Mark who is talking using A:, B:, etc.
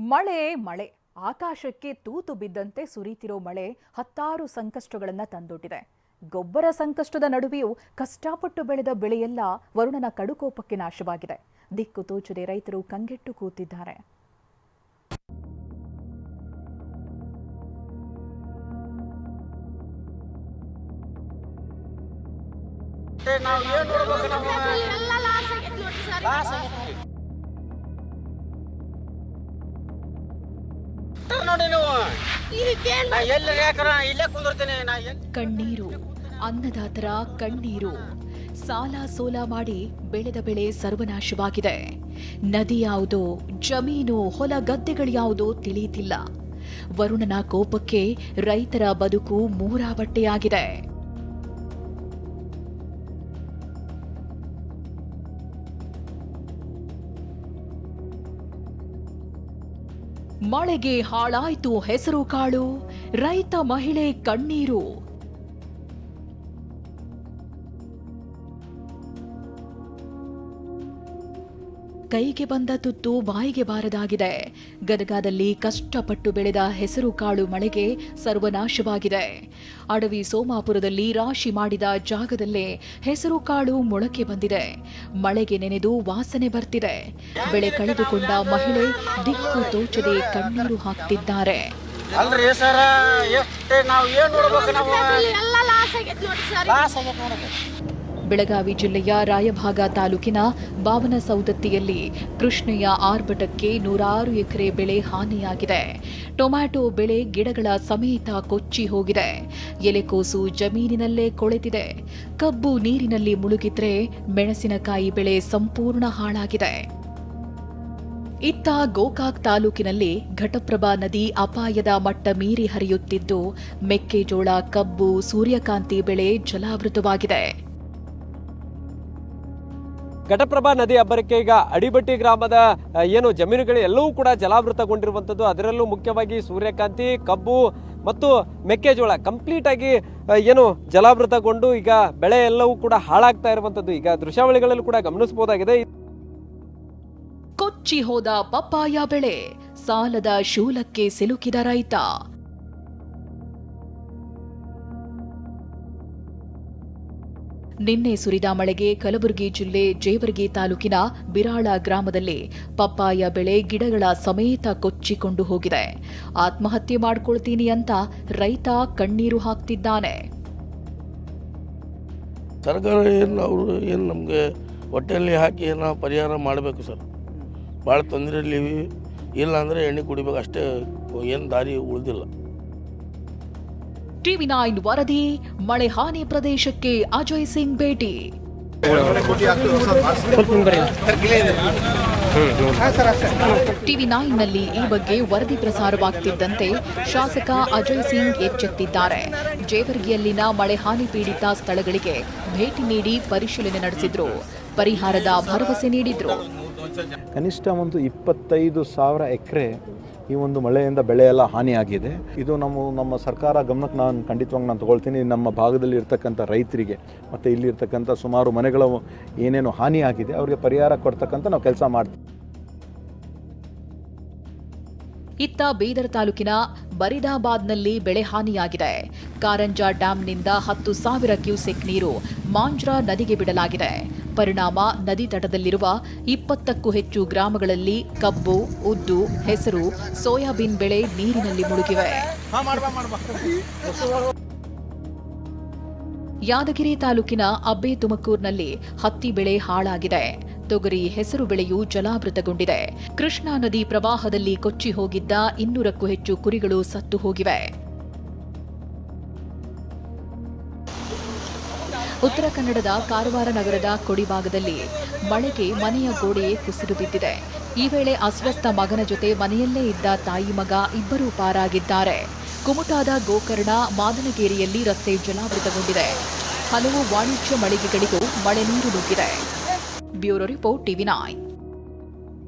A: ಮಳೆ ಮಳೆ. ಆಕಾಶಕ್ಕೆ ತೂತು ಬಿದ್ದಂತೆ ಸುರಿತಿರೋ ಮಳೆ ಹತ್ತಾರು ಸಂಕಷ್ಟಗಳನ್ನು ತಂದೊಡ್ಡಿದೆ ಗೊಬ್ಬರ ಸಂಕಷ್ಟದ ನಡುವೆಯೂ ಕಷ್ಟಪಟ್ಟು ಬೆಳೆದ ಬೆಳೆಯೆಲ್ಲ ವರುಣನ ಕಡುಕೋಪಕ್ಕೆ ನಾಶವಾಗಿದೆ. ದಿಕ್ಕು ತೋಚದೆ ರೈತರು ಕಂಗೆಟ್ಟು ಕೂತಿದ್ದಾರೆ.
B: ನಾವು ನೋಡಿ ನೀವು.
C: ಇದಕ್ಕೇನ್
B: ನಾ ಎಲ್ಲಿ ಯಾಕರ? ಇಲ್ಲೇ ಕುಂದಿರ್ತೀನಿ. ನಾ ಎಲ್ಲಿ
A: ಕಣ್ಣೀರು ಅನ್ನದಾತರ ಕಣ್ಣೀರು. ಸಾಲ ಸೋಲ ಮಾಡಿ ಬೆಳೆದ ಬೆಳೆ ಸರ್ವನಾಶವಾಗಿದೆ. ನದಿ ಯಾವುದೋ ಜಮೀನು ಹೊಲ ಗದ್ದೆಗಳು ಯಾವುದೋ ತಿಳಿಯುತ್ತಿಲ್ಲ ವರುಣನ ಕೋಪಕ್ಕೆ ರೈತರ ಬದುಕು ಮೂರಾಬಟ್ಟೆಯಾಗಿದೆ. ಮಳೆಗೆ ಹಾಳಾಯ್ತು ಹೆಸರು ಕಾಳು. ರೈತ ಮಹಿಳೆ ಕಣ್ಣೀರು. ಕೈಗೆ ಬಂದ ತುತ್ತು ಬಾಯಿಗೆ ಬಾರದಾಗಿದೆ. ಗದಗದಲ್ಲಿ ಕಷ್ಟಪಟ್ಟು ಬೆಳೆದ ಹೆಸರು ಕಾಳು ಮಳೆಗೆ ಸರ್ವನಾಶವಾಗಿದೆ. ಅಡವಿ ಸೋಮಾಪುರದಲ್ಲಿ ರಾಶಿ ಮಾಡಿದ ಜಾಗದಲ್ಲೇ ಹೆಸರು ಕಾಳು ಮೊಳಕೆ ಬಂದಿದೆ. ಮಳೆಗೆ ನೆನೆದು ವಾಸನೆ ಬರ್ತಿದೆ. ಬೆಳೆ ಕಳೆದುಕೊಂಡ ಮಹಿಳೆ ದಿಕ್ಕು ತೋಚದೆ ಕಣ್ಣೀರು ಹಾಕ್ತಿದ್ದಾರೆ.
B: ಅಲ್ರಿ ಸರ ಎಷ್ಟು ನಾವು ಏನ್ ನೋಡ್ಬೇಕು ನಾವು?
C: ಎಲ್ಲ ಲಾಸ್ ಆಗೈತೆ ನೋಡ್ರಿ ಸರ್.
B: ಲಾಸ್ ಆಗೈತೆ ನೋಡ್ರಿ.
A: ಬೆಳಗಾವಿ ಜಿಲ್ಲೆಯ ರಾಯಭಾಗ ತಾಲೂಕಿನ ಬಾವನಸೌದತ್ತಿಯಲ್ಲಿ ಕೃಷ್ಣೆಯ ಆರ್ಭಟಕ್ಕೆ ನೂರಾರು ಎಕರೆ ಬೆಳೆ ಹಾನಿಯಾಗಿದೆ. ಟೊಮ್ಯಾಟೊ ಬೆಳೆ ಗಿಡಗಳ ಸಮೇತ ಕೊಚ್ಚಿ ಹೋಗಿದೆ. ಎಲೆಕೋಸು ಜಮೀನಿನಲ್ಲೇ ಕೊಳೆತಿದೆ. ಕಬ್ಬು ನೀರಿನಲ್ಲಿ ಮುಳುಗಿದ್ರೆ ಮೆಣಸಿನಕಾಯಿ ಬೆಳೆ ಸಂಪೂರ್ಣ ಹಾಳಾಗಿದೆ. ಇತ್ತ ಗೋಕಾಕ್ ತಾಲೂಕಿನಲ್ಲಿ ಘಟಪ್ರಭಾ ನದಿ ಅಪಾಯದ ಮಟ್ಟ ಮೀರಿ ಹರಿಯುತ್ತಿದ್ದು, ಮೆಕ್ಕೆಜೋಳ, ಕಬ್ಬು, ಸೂರ್ಯಕಾಂತಿ ಬೆಳೆ ಜಲಾವೃತವಾಗಿದೆ.
D: ಘಟಪ್ರಭಾ ನದಿ ಅಬ್ಬರಕ್ಕೆ ಈಗ ಅಡಿಬಟ್ಟಿ ಗ್ರಾಮದ ಏನು ಜಮೀನುಗಳು ಎಲ್ಲವೂ ಕೂಡ ಜಲಾವೃತಗೊಂಡಿರುವಂಥದ್ದು ಅದರಲ್ಲೂ ಮುಖ್ಯವಾಗಿ ಸೂರ್ಯಕಾಂತಿ, ಕಬ್ಬು ಮತ್ತು ಮೆಕ್ಕೆಜೋಳ ಕಂಪ್ಲೀಟ್ ಆಗಿ ಏನು ಜಲಾವೃತಗೊಂಡು ಈಗ ಬೆಳೆ ಎಲ್ಲವೂ ಕೂಡ ಹಾಳಾಗ್ತಾ ಇರುವಂಥದ್ದು ಈಗ ದೃಶ್ಯಾವಳಿಗಳಲ್ಲೂ ಕೂಡ ಗಮನಿಸಬಹುದಾಗಿದೆ.
A: ಕೊಚ್ಚಿ ಹೋದ ಪಪ್ಪಾಯ ಬೆಳೆ ಸಾಲದ ಶೂಲಕ್ಕೆ ಸಿಲುಕಿದ ರೈತ. ನಿನ್ನೆ ಸುರಿದ ಮಳೆಗೆ ಕಲಬುರಗಿ ಜಿಲ್ಲೆ ಜೇವರ್ಗಿ ತಾಲೂಕಿನ ಬಿರಾಳ ಗ್ರಾಮದಲ್ಲಿ ಪಪ್ಪಾಯ ಬೆಳೆ ಗಿಡಗಳ ಸಮೇತ ಕೊಚ್ಚಿಕೊಂಡು ಹೋಗಿದೆ. ಆತ್ಮಹತ್ಯೆ ಮಾಡ್ಕೊಳ್ತೀನಿ ಅಂತ ರೈತ ಕಣ್ಣೀರು ಹಾಕ್ತಿದ್ದಾನೆ.
E: ಸರ್ಕಾರ ಏನು, ಅವರು ಏನು ನಮಗೆ ಹೊಟ್ಟೆಯಲ್ಲಿ ಹಾಕಿ ಏನೋ ಪರಿಹಾರ ಮಾಡಬೇಕು ಸರ್. ಭಾಳ ತೊಂದರೆಯಲ್ಲಿ ಇಲ್ಲ ಅಂದರೆ ಎಣ್ಣೆ ಕುಡಿಬೇಕು, ಅಷ್ಟೇ ಏನು ದಾರಿ ಉಳಿದಿಲ್ಲ.
A: ಟಿವಿ ನೈನ್ ವರದಿ, ಮಳೆ ಹಾನಿ ಪ್ರದೇಶಕ್ಕೆ ಅಜಯ್ ಸಿಂಗ್ ಭೇಟಿ. ಟಿವಿ ನೈನ್ನಲ್ಲಿ ಈ ಬಗ್ಗೆ ವರದಿ ಪ್ರಸಾರವಾಗ್ತಿದ್ದಂತೆ ಶಾಸಕ ಅಜಯ್ ಸಿಂಗ್ ಎಚ್ಚೆತ್ತಿದ್ದಾರೆ. ಜೇವರ್ಗಿಯಲ್ಲಿನ ಮಳೆ ಹಾನಿ ಪೀಡಿತ ಸ್ಥಳಗಳಿಗೆ ಭೇಟಿ ನೀಡಿ ಪರಿಶೀಲನೆ ನಡೆಸಿದ್ರು. ಪರಿಹಾರದ ಭರವಸೆ ನೀಡಿದ್ರು.
F: ಕನಿಷ್ಠ ಒಂದು ಇಪ್ಪತ್ತೈದು ಸಾವಿರ ಎಕರೆ ಈ ಒಂದು ಮಳೆಯಿಂದ ಬೆಳೆ ಎಲ್ಲ ಹಾನಿಯಾಗಿದೆ. ಇದು ನಮ್ಮ ನಮ್ಮ ಸರ್ಕಾರ ಗಮನಕ್ಕೆ ನಾನು ಖಂಡಿತವಾಗಿ ನಾನು ತಗೊಳ್ತೀನಿ. ನಮ್ಮ ಭಾಗದಲ್ಲಿ ಇರ್ತಕ್ಕಂಥ ರೈತರಿಗೆ ಮತ್ತು ಇಲ್ಲಿರ್ತಕ್ಕಂಥ ಸುಮಾರು ಮನೆಗಳ ಏನೇನು ಹಾನಿಯಾಗಿದೆ, ಅವರಿಗೆ ಪರಿಹಾರ ಕೊಡ್ತಕ್ಕಂಥ ನಾವು ಕೆಲಸ ಮಾಡ್ತೀವಿ.
A: ಇತ್ತ ಬೀದರ್ ತಾಲೂಕಿನ ಬರಿದಾಬಾದ್ನಲ್ಲಿ ಬೆಳೆ ಹಾನಿಯಾಗಿದೆ. ಕಾರಂಜಾ ಡ್ಯಾಂನಿಂದ ಹತ್ತು ಸಾವಿರ ಕ್ಯೂಸೆಕ್ ನೀರು ಮಾಂಜ್ರಾ ನದಿಗೆ ಬಿಡಲಾಗಿದೆ. ಪರಿಣಾಮ ನದಿ ತಟದಲ್ಲಿರುವ ಇಪ್ಪತ್ತಕ್ಕೂ ಹೆಚ್ಚು ಗ್ರಾಮಗಳಲ್ಲಿ ಕಬ್ಬು, ಉದ್ದು, ಹೆಸರು, ಸೋಯಾಬೀನ್ ಬೆಳೆ ನೀರಿನಲ್ಲಿ ಮುಳುಗಿವೆ. ಯಾದಗಿರಿ ತಾಲೂಕಿನ ಅಬ್ಬೆ ತುಮಕೂರಿನಲ್ಲಿ ಹತ್ತಿ ಬೆಳೆ ಹಾಳಾಗಿದೆ. ತೊಗರಿ ಹೆಸರು ಬೆಳೆಯು ಜಲಾವೃತಗೊಂಡಿದೆ. ಕೃಷ್ಣಾ ನದಿ ಪ್ರವಾಹದಲ್ಲಿ ಕೊಚ್ಚಿ ಹೋಗಿದ್ದ ಇನ್ನೂರಕ್ಕೂ ಹೆಚ್ಚು ಕುರಿಗಳು ಸತ್ತು ಹೋಗಿವೆ. ಉತ್ತರ ಕನ್ನಡದ ಕಾರವಾರ ನಗರದ ಕೊಡಿಭಾಗದಲ್ಲಿ ಮಳೆಗೆ ಮನೆಯ ಗೋಡೆಯೇ ಕುಸಿದು ಬಿದ್ದಿದೆ. ಈ ವೇಳೆ ಅಸ್ವಸ್ಥ ಮಗನ ಜೊತೆ ಮನೆಯಲ್ಲೇ ಇದ್ದ ತಾಯಿ ಮಗ ಇಬ್ಬರೂ ಪಾರಾಗಿದ್ದಾರೆ. ಕುಮುಟಾದ ಗೋಕರ್ಣ ಮಾದನಗೇರಿಯಲ್ಲಿ ರಸ್ತೆ ಜಲಾವೃತಗೊಂಡಿದೆ. ಹಲವು ವಾಣಿಜ್ಯ ಮಳಿಗೆಗಳಿಗೂ ಮಳೆ ನೀರು ನುಗ್ಗಿದೆ. Bureau report TV nine.